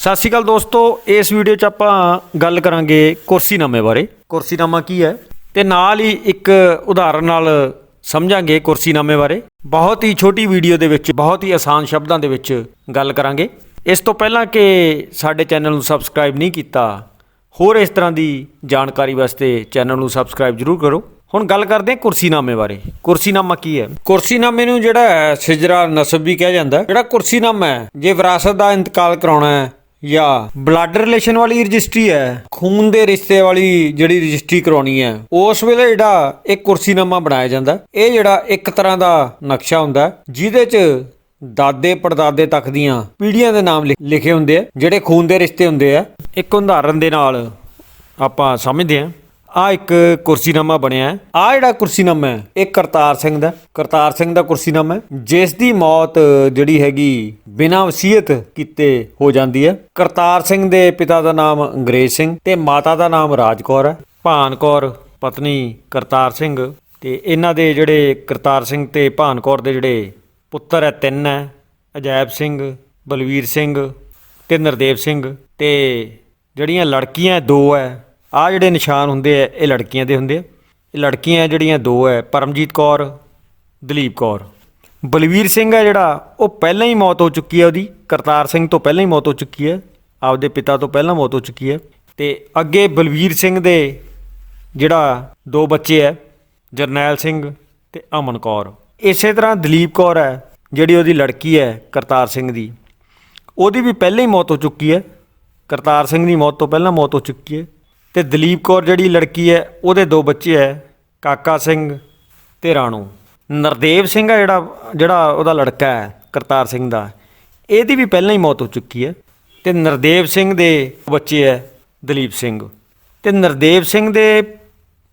ਸਤਿ ਸ਼੍ਰੀ ਅਕਾਲ ਦੋਸਤੋ ਇਸ ਵੀਡੀਓ 'ਚ ਆਪਾਂ ਗੱਲ ਕਰਾਂਗੇ ਕੁਰਸੀਨਾਮੇ ਬਾਰੇ। ਕੁਰਸੀਨਾਮਾ ਕੀ ਹੈ? ਤੇ ਨਾਲ ਹੀ ਇੱਕ ਉਦਾਹਰਨ ਨਾਲ ਸਮਝਾਂਗੇ ਕੁਰਸੀਨਾਮੇ ਬਾਰੇ। ਬਹੁਤ ਹੀ ਛੋਟੀ ਵੀਡੀਓ ਦੇ ਵਿੱਚ ਬਹੁਤ ਹੀ ਆਸਾਨ ਸ਼ਬਦਾਂ ਦੇ ਵਿੱਚ ਗੱਲ ਕਰਾਂਗੇ। ਇਸ ਤੋਂ ਪਹਿਲਾਂ ਕਿ ਸਾਡੇ ਚੈਨਲ ਨੂੰ ਸਬਸਕ੍ਰਾਈਬ ਨਹੀਂ ਕੀਤਾ ਹੋਰ ਇਸ ਤਰ੍ਹਾਂ ਦੀ ਜਾਣਕਾਰੀ ਵਾਸਤੇ ਚੈਨਲ ਨੂੰ ਸਬਸਕ੍ਰਾਈਬ ਜ਼ਰੂਰ ਕਰੋ। ਹੁਣ ਗੱਲ ਕਰਦੇ ਹਾਂ ਕੁਰਸੀਨਾਮੇ ਬਾਰੇ। ਕੁਰਸੀਨਾਮਾ ਕੀ ਹੈ? ਕੁਰਸੀਨਾਮੇ ਨੂੰ ਜਿਹੜਾ ਸਿਜਰਾ ਨਸਬ ਵੀ ਕਿਹਾ ਜਾਂਦਾ। ਜਿਹੜਾ ਕੁਰਸੀਨਾਮਾ ਹੈ ਜੇ ਵਿਰਾਸਤ ਦਾ ਇੰਤਕਾਲ ਕਰਾਉਣਾ ਹੈ ਜਾਂ ਬਲੱਡ ਰਿਲੇਸ਼ਨ ਵਾਲੀ ਰਜਿਸਟਰੀ ਹੈ, ਖੂਨ ਦੇ ਰਿਸ਼ਤੇ ਵਾਲੀ ਜਿਹੜੀ ਰਜਿਸਟਰੀ ਕਰਾਉਣੀ ਹੈ, ਉਸ ਵੇਲੇ ਜਿਹੜਾ ਇੱਕ ਕੁਰਸੀਨਾਮਾ ਬਣਾਇਆ ਜਾਂਦਾ, ਇਹ ਜਿਹੜਾ ਇੱਕ ਤਰ੍ਹਾਂ ਦਾ ਨਕਸ਼ਾ ਹੁੰਦਾ, ਜਿਹਦੇ 'ਚ ਦਾਦੇ ਪੜਦਾਦੇ ਤੱਕ ਦੀਆਂ ਪੀੜ੍ਹੀਆਂ ਦੇ ਨਾਮ ਲਿਖ- ਲਿਖੇ ਹੁੰਦੇ ਆ, ਜਿਹੜੇ ਖੂਨ ਦੇ ਰਿਸ਼ਤੇ ਹੁੰਦੇ ਆ। ਇੱਕ ਉਦਾਹਰਨ ਦੇ ਨਾਲ ਆਪਾਂ ਸਮਝਦੇ ਹਾਂ। ਆ ਇੱਕ ਕੁਰਸੀਨਾਮਾ ਬਣਿਆ ਹੈ। ਆ ਜਿਹੜਾ ਕੁਰਸੀਨਾਮਾ ਹੈ, ਇਹ ਕਰਤਾਰ ਸਿੰਘ ਦਾ ਕਰਤਾਰ ਸਿੰਘ ਦਾ ਕੁਰਸੀਨਾਮਾ ਹੈ, ਜਿਸ ਦੀ ਮੌਤ ਜਿਹੜੀ ਹੈਗੀ ਬਿਨਾਂ ਵਸੀਅਤ ਕੀਤੇ ਹੋ ਜਾਂਦੀ ਹੈ। ਕਰਤਾਰ ਸਿੰਘ ਦੇ ਪਿਤਾ ਦਾ ਨਾਮ ਅੰਗਰੇਜ਼ ਸਿੰਘ ਤੇ ਮਾਤਾ ਦਾ ਨਾਮ ਰਾਜਕੌਰ ਹੈ। ਭਾਨ ਕੌਰ, ਪਤਨੀ ਕਰਤਾਰ ਸਿੰਘ ਤੇ ਇਹਨਾਂ ਦੇ ਜਿਹੜੇ ਕਰਤਾਰ ਸਿੰਘ ਤੇ ਭਾਨ ਕੌਰ ਦੇ ਜਿਹੜੇ ਪੁੱਤਰ ਹੈ, ਤਿੰਨ ਹੈ। ਅਜੈਬ ਸਿੰਘ, ਬਲਵੀਰ ਸਿੰਘ ਤੇ ਨਰਦੇਵ ਸਿੰਘ ਤੇ ਜਿਹੜੀਆਂ ਲੜਕੀਆਂ ਦੋ ਹੈ। ਆ ਜਿਹੜੇ ਨਿਸ਼ਾਨ ਹੁੰਦੇ ਆ, ਇਹ ਲੜਕੀਆਂ ਦੇ ਹੁੰਦੇ ਆ। ਇਹ ਲੜਕੀਆਂ ਜਿਹੜੀਆਂ ਦੋ ਹੈ ਪਰਮਜੀਤ ਕੌਰ, ਦਲੀਪ ਕੌਰ। ਬਲਵੀਰ ਸਿੰਘ ਹੈ ਜਿਹੜਾ, ਉਹ ਪਹਿਲਾਂ ਹੀ ਮੌਤ ਹੋ ਚੁੱਕੀ ਹੈ ਉਹਦੀ। ਕਰਤਾਰ ਸਿੰਘ ਤੋਂ ਪਹਿਲਾਂ ਹੀ ਮੌਤ ਹੋ ਚੁੱਕੀ ਹੈ ਆਪਦੇ ਪਿਤਾ ਤੋਂ ਪਹਿਲਾਂ ਮੌਤ ਹੋ ਚੁੱਕੀ ਹੈ ਤੇ ਅੱਗੇ ਬਲਵੀਰ ਸਿੰਘ ਦੇ ਜਿਹੜਾ ਦੋ ਬੱਚੇ ਹੈ ਜਰਨੈਲ ਸਿੰਘ ਤੇ ਅਮਨ ਕੌਰ। ਇਸੇ ਤਰ੍ਹਾਂ ਦਲੀਪ ਕੌਰ ਹੈ ਜਿਹੜੀ ਉਹਦੀ ਲੜਕੀ ਹੈ ਕਰਤਾਰ ਸਿੰਘ ਦੀ। ਉਹਦੀ ਵੀ ਪਹਿਲਾਂ ਹੀ ਮੌਤ ਹੋ ਚੁੱਕੀ ਹੈ ਕਰਤਾਰ ਸਿੰਘ ਦੀ ਮੌਤ ਤੋਂ ਪਹਿਲਾਂ ਮੌਤ ਹੋ ਚੁੱਕੀ ਹੈ ਤੇ ਦਲੀਪ ਕੌਰ ਜਿਹੜੀ ਲੜਕੀ ਹੈ, ਉਹਦੇ ਦੋ ਬੱਚੇ ਹੈ, ਕਾਕਾ ਸਿੰਘ ਤੇ ਰਾਣੂ। ਨਰਦੇਵ ਸਿੰਘ ਹੈ ਜਿਹੜਾ ਜਿਹੜਾ ਉਹਦਾ ਲੜਕਾ ਹੈ, ਕਰਤਾਰ ਸਿੰਘ ਦਾ। ਇਹਦੀ ਵੀ ਪਹਿਲਾਂ ਹੀ ਮੌਤ ਹੋ ਚੁੱਕੀ ਹੈ। ਤੇ ਨਰਦੇਵ ਸਿੰਘ ਦੇ ਬੱਚੇ ਹੈ ਦਲੀਪ ਸਿੰਘ। ਤੇ ਨਰਦੇਵ ਸਿੰਘ ਦੇ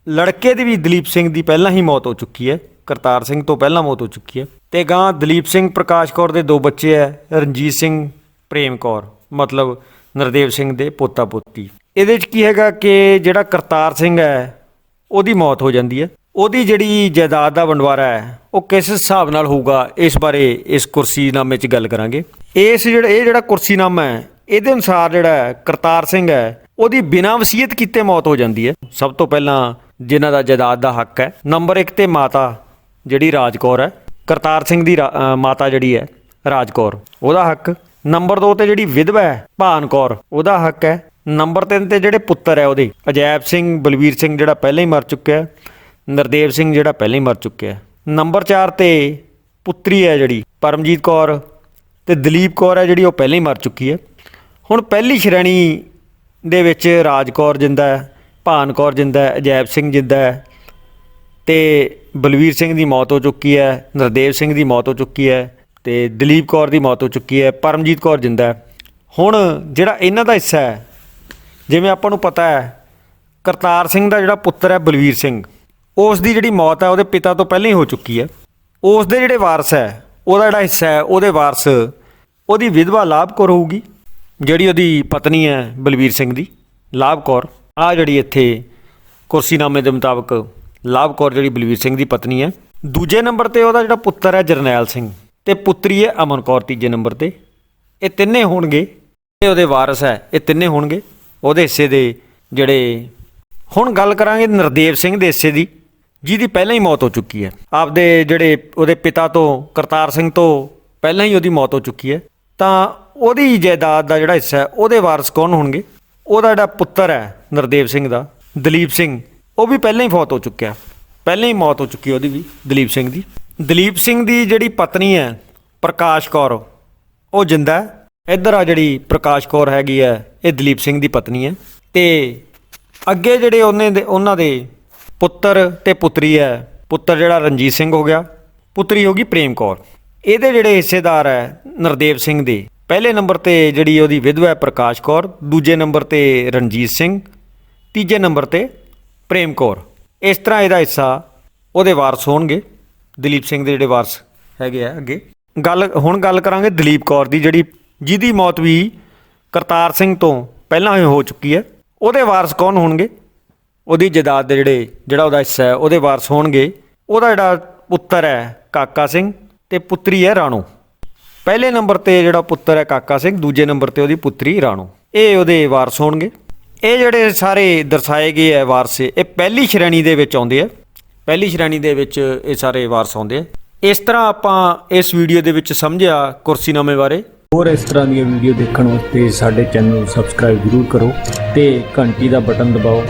ਲੜਕੇ ਦੀ ਵੀ ਦਲੀਪ ਸਿੰਘ ਦੀ ਪਹਿਲਾਂ ਹੀ ਮੌਤ ਹੋ ਚੁੱਕੀ ਹੈ। ਕਰਤਾਰ ਸਿੰਘ ਤੋਂ ਪਹਿਲਾਂ ਮੌਤ ਹੋ ਚੁੱਕੀ ਹੈ। ਤੇ ਗਾਂ ਦਲੀਪ ਸਿੰਘ, ਪ੍ਰਕਾਸ਼ ਕੌਰ ਦੇ ਦੋ ਬੱਚੇ ਹੈ, ਰਣਜੀਤ ਸਿੰਘ, ਪ੍ਰੇਮ ਕੌਰ। ਮਤਲਬ ਨਰਦੇਵ ਸਿੰਘ ਦੇ ਪੋਤਾ ਪੋਤੀ ਇਹਦੇ ਵਿੱਚ ਕੀ ਹੈਗਾ ਕਿ ਜਿਹੜਾ ਕਰਤਾਰ ਸਿੰਘ ਹੈ, ਉਹਦੀ ਮੌਤ ਹੋ ਜਾਂਦੀ ਹੈ। ਉਹਦੀ ਜਿਹੜੀ ਜਾਇਦਾਦ ਦਾ ਵੰਡਵਾਰਾ ਹੈ, ਉਹ ਕਿਸ ਹਿਸਾਬ ਨਾਲ ਹੋਊਗਾ, ਇਸ ਬਾਰੇ ਇਸ ਕੁਰਸੀਨਾਮੇ 'ਚ ਗੱਲ ਕਰਾਂਗੇ। ਇਸ ਜਿਹੜਾ, ਇਹ ਜਿਹੜਾ ਕੁਰਸੀਨਾਮਾ ਹੈ, ਇਹਦੇ ਅਨੁਸਾਰ ਜਿਹੜਾ ਕਰਤਾਰ ਸਿੰਘ ਹੈ, ਉਹਦੀ ਬਿਨਾਂ ਵਸੀਅਤ ਕੀਤੇ ਮੌਤ ਹੋ ਜਾਂਦੀ ਹੈ। ਸਭ ਤੋਂ ਪਹਿਲਾਂ ਜਿਨ੍ਹਾਂ ਦਾ ਜਾਇਦਾਦ ਦਾ ਹੱਕ ਹੈ, ਨੰਬਰ 1 ਤੇ ਮਾਤਾ ਜਿਹੜੀ ਰਾਜਕੌਰ ਹੈ, ਕਰਤਾਰ ਸਿੰਘ ਦੀ ਰਾ- ਮਾਤਾ ਜਿਹੜੀ ਹੈ, ਰਾਜਕੌਰ, ਉਹਦਾ ਹੱਕ। ਨੰਬਰ 2 ਤੇ ਜਿਹੜੀ ਵਿਧਵਾ ਹੈ ਭਾਨ ਕੌਰ ਉਹਦਾ ਹੱਕ ਹੈ ਨੰਬਰ 3 ਤੇ ਜਿਹੜੇ ਪੁੱਤਰ ਹੈ ਉਹਦੇ, ਅਜੈਬ ਸਿੰਘ, ਬਲਵੀਰ ਸਿੰਘ ਜਿਹੜਾ ਪਹਿਲਾਂ ਹੀ ਮਰ ਚੁੱਕਿਆ ਨਰਦੇਵ ਸਿੰਘ ਜਿਹੜਾ ਪਹਿਲਾਂ ਹੀ ਮਰ ਚੁੱਕਿਆ ਨੰਬਰ 4 ਤੇ ਪੁੱਤਰੀ ਹੈ ਜਿਹੜੀ, ਪਰਮਜੀਤ ਕੌਰ ਤੇ ਦਲੀਪ ਕੌਰ ਹੈ ਜਿਹੜੀ ਉਹ ਪਹਿਲਾਂ ਹੀ ਮਰ ਚੁੱਕੀ ਹੈ। ਹੁਣ ਪਹਿਲੀ ਸ਼੍ਰੇਣੀ ਦੇ ਵਿੱਚ ਰਾਜ ਕੌਰ ਜਿੰਦਾ ਹੈ, ਭਾਨ ਕੌਰ ਜਿੰਦਾ ਹੈ, ਅਜੈਬ ਸਿੰਘ ਜਿੰਦਾ ਹੈ ਤੇ ਬਲਵੀਰ ਸਿੰਘ ਦੀ ਮੌਤ ਹੋ ਚੁੱਕੀ ਹੈ, ਨਰਦੇਵ ਸਿੰਘ ਦੀ ਮੌਤ ਹੋ ਚੁੱਕੀ ਹੈ ਤੇ ਦਲੀਪ ਕੌਰ ਦੀ ਮੌਤ ਹੋ ਚੁੱਕੀ ਹੈ, ਪਰਮਜੀਤ ਕੌਰ ਜਿੰਦਾ ਹੁਣ ਜਿਹੜਾ ਇਹਨਾਂ ਦਾ ਹਿੱਸਾ ਹੈ ਜਿਵੇਂ ਆਪਾਂ ਨੂੰ ਪਤਾ ਹੈ, ਕਰਤਾਰ ਸਿੰਘ ਦਾ ਜਿਹੜਾ ਪੁੱਤਰ ਹੈ ਬਲਵੀਰ ਸਿੰਘ ਉਸ ਦੀ ਜਿਹੜੀ ਮੌਤ ਹੈ ਉਹਦੇ ਪਿਤਾ ਤੋਂ ਪਹਿਲਾਂ ਹੀ ਹੋ ਚੁੱਕੀ ਹੈ। ਉਸ ਦੇ ਜਿਹੜੇ ਵਾਰਸ ਹੈ, ਉਹਦਾ ਜਿਹੜਾ ਹਿੱਸਾ ਹੈ, ਉਹਦੇ ਵਾਰਸ ਉਹਦੀ ਵਿਧਵਾ ਲਾਭ ਕੌਰ ਹੋਊਗੀ, ਜਿਹੜੀ ਉਹਦੀ ਪਤਨੀ ਹੈ ਬਲਵੀਰ ਸਿੰਘ ਦੀ, ਲਾਭ ਕੌਰ। ਆ ਜਿਹੜੀ ਇੱਥੇ ਕੁਰਸੀਨਾਮੇ ਦੇ ਮੁਤਾਬਕ ਲਾਭ ਕੌਰ ਜਿਹੜੀ ਬਲਵੀਰ ਸਿੰਘ ਦੀ ਪਤਨੀ ਹੈ। ਦੂਜੇ ਨੰਬਰ ਤੇ ਉਹਦਾ ਜਿਹੜਾ ਪੁੱਤਰ ਹੈ ਜਰਨੈਲ ਸਿੰਘ ਤੇ ਪੁੱਤਰੀ ਹੈ ਅਮਨ ਕੌਰ ਤੀਜੇ ਨੰਬਰ ਤੇ। ਇਹ ਤਿੰਨੇ ਹੋਣਗੇ, ਇਹ ਉਹਦੇ ਵਾਰਸ ਹੈ, ਇਹ ਤਿੰਨੇ ਹੋਣਗੇ। ਉਹਦੇ ਹਿੱਸੇ ਦੇ ਜਿਹੜੇ ਹੁਣ ਗੱਲ ਕਰਾਂਗੇ ਨਰਦੇਵ ਸਿੰਘ ਦੇ ਹਿੱਸੇ ਦੀ, ਜਿਹਦੀ ਪਹਿਲਾਂ ਹੀ ਮੌਤ ਹੋ ਚੁੱਕੀ ਹੈ। ਆਪਦੇ ਜਿਹੜੇ ਉਹਦੇ ਪਿਤਾ ਤੋਂ ਕਰਤਾਰ ਸਿੰਘ ਤੋਂ ਪਹਿਲਾਂ ਹੀ ਉਹਦੀ ਮੌਤ ਹੋ ਚੁੱਕੀ ਹੈ। ਤਾਂ ਉਹਦੀ ਜਾਇਦਾਦ ਦਾ ਜਿਹੜਾ ਹਿੱਸਾ ਹੈ, ਉਹਦੇ ਵਾਰਸ ਕੌਣ ਹੋਣਗੇ? ਉਹਦਾ ਜਿਹੜਾ ਪੁੱਤਰ ਹੈ ਨਰਦੇਵ ਸਿੰਘ ਦਾ, ਦਲੀਪ ਸਿੰਘ, ਉਹ ਵੀ ਪਹਿਲਾਂ ਹੀ ਫੌਤ ਹੋ ਚੁੱਕਿਆ। ਪਹਿਲਾਂ ਹੀ ਮੌਤ ਹੋ ਚੁੱਕੀ ਉਹਦੀ ਵੀ, ਦਲੀਪ ਸਿੰਘ ਦੀ। ਦਲੀਪ ਸਿੰਘ ਦੀ ਜਿਹੜੀ ਪਤਨੀ ਹੈ, ਪ੍ਰਕਾਸ਼ ਕੌਰ, ਉਹ ਜਿੰਦਾ ਇੱਧਰ ਆ ਜਿਹੜੀ ਪ੍ਰਕਾਸ਼ ਕੌਰ ਹੈਗੀ ਹੈ ਇਹ ਦਲੀਪ ਸਿੰਘ ਦੀ ਪਤਨੀ ਹੈ। ਤੇ ਅੱਗੇ ਜਿਹੜੇ ਉਹਨੇ ਦੇ, ਉਹਨਾਂ ਦੇ ਪੁੱਤਰ ਤੇ ਪੁੱਤਰੀ ਹੈ, ਪੁੱਤਰ ਜਿਹੜਾ ਰਣਜੀਤ ਸਿੰਘ ਹੋ ਗਿਆ, ਪੁੱਤਰੀ ਹੋ ਗਈ ਪ੍ਰੇਮ ਕੌਰ। ਇਹਦੇ ਜਿਹੜੇ ਹਿੱਸੇਦਾਰ ਹੈ, ਨਰਦੇਵ ਸਿੰਘ ਦੇ। ਪਹਿਲੇ ਨੰਬਰ ਤੇ ਜਿਹੜੀ ਉਹਦੀ ਵਿਧਵਾ ਹੈ ਪ੍ਰਕਾਸ਼ ਕੌਰ, ਦੂਜੇ ਨੰਬਰ ਤੇ ਰਣਜੀਤ ਸਿੰਘ, ਤੀਜੇ ਨੰਬਰ ਤੇ ਪ੍ਰੇਮ ਕੌਰ। ਇਸ ਤਰ੍ਹਾਂ ਇਹਦਾ ਹਿੱਸਾ ਉਹਦੇ ਵਾਰਸ ਹੋਣਗੇ, ਦਲੀਪ ਸਿੰਘ ਦੇ ਜਿਹੜੇ ਵਾਰਸ ਹੈਗੇ ਆ ਅੱਗੇ। ਗੱਲ, ਹੁਣ ਗੱਲ ਕਰਾਂਗੇ ਦਲੀਪ ਕੌਰ ਦੀ ਜਿਹੜੀ ਜਿਹਦੀ ਮੌਤ ਵੀ ਕਰਤਾਰ ਸਿੰਘ ਤੋਂ ਪਹਿਲਾਂ ਹੀ ਹੋ ਚੁੱਕੀ ਹੈ। ਉਹਦੇ ਵਾਰਸ ਕੌਣ ਹੋਣਗੇ? ਉਹਦੀ ਜਾਇਦਾਦ ਦੇ ਜਿਹੜੇ, ਜਿਹੜਾ ਉਹਦਾ ਹਿੱਸਾ ਹੈ, ਉਹਦੇ ਵਾਰਸ ਹੋਣਗੇ। ਉਹਦਾ ਜਿਹੜਾ ਪੁੱਤਰ ਹੈ ਕਾਕਾ ਸਿੰਘ ਤੇ ਪੁੱਤਰੀ ਹੈ ਰਾਣੋ। ਪਹਿਲੇ ਨੰਬਰ ਤੇ ਜਿਹੜਾ ਪੁੱਤਰ ਹੈ ਕਾਕਾ ਸਿੰਘ, ਦੂਜੇ ਨੰਬਰ ਤੇ ਉਹਦੀ ਪੁੱਤਰੀ ਰਾਣੋ। ਇਹ ਉਹਦੇ ਵਾਰਸ ਹੋਣਗੇ। ਇਹ ਜਿਹੜੇ ਸਾਰੇ ਦਰਸਾਏ ਗਏ ਹੈ ਵਾਰਸ, ਇਹ ਪਹਿਲੀ ਸ਼੍ਰੇਣੀ ਦੇ ਵਿੱਚ ਆਉਂਦੇ ਆ। ਪਹਿਲੀ ਸ਼੍ਰੇਣੀ ਦੇ ਵਿੱਚ ਇਹ ਸਾਰੇ ਵਾਰਸ ਆਉਂਦੇ ਆ। ਇਸ ਤਰ੍ਹਾਂ ਆਪਾਂ ਇਸ ਵੀਡੀਓ ਦੇ ਵਿੱਚ ਸਮਝਿਆ ਕੁਰਸੀਨਾਮੇ ਬਾਰੇ। ਹੋਰ ਇਸ ਤਰ੍ਹਾਂ ਦੀਆਂ ਵੀਡੀਓ ਦੇਖਣ ਵਾਸਤੇ ਸਾਡੇ ਚੈਨਲ ਨੂੰ ਸਬਸਕ੍ਰਾਈਬ ਜ਼ਰੂਰ ਕਰੋ ਤੇ ਘੰਟੀ ਦਾ ਬਟਨ ਦਬਾਓ।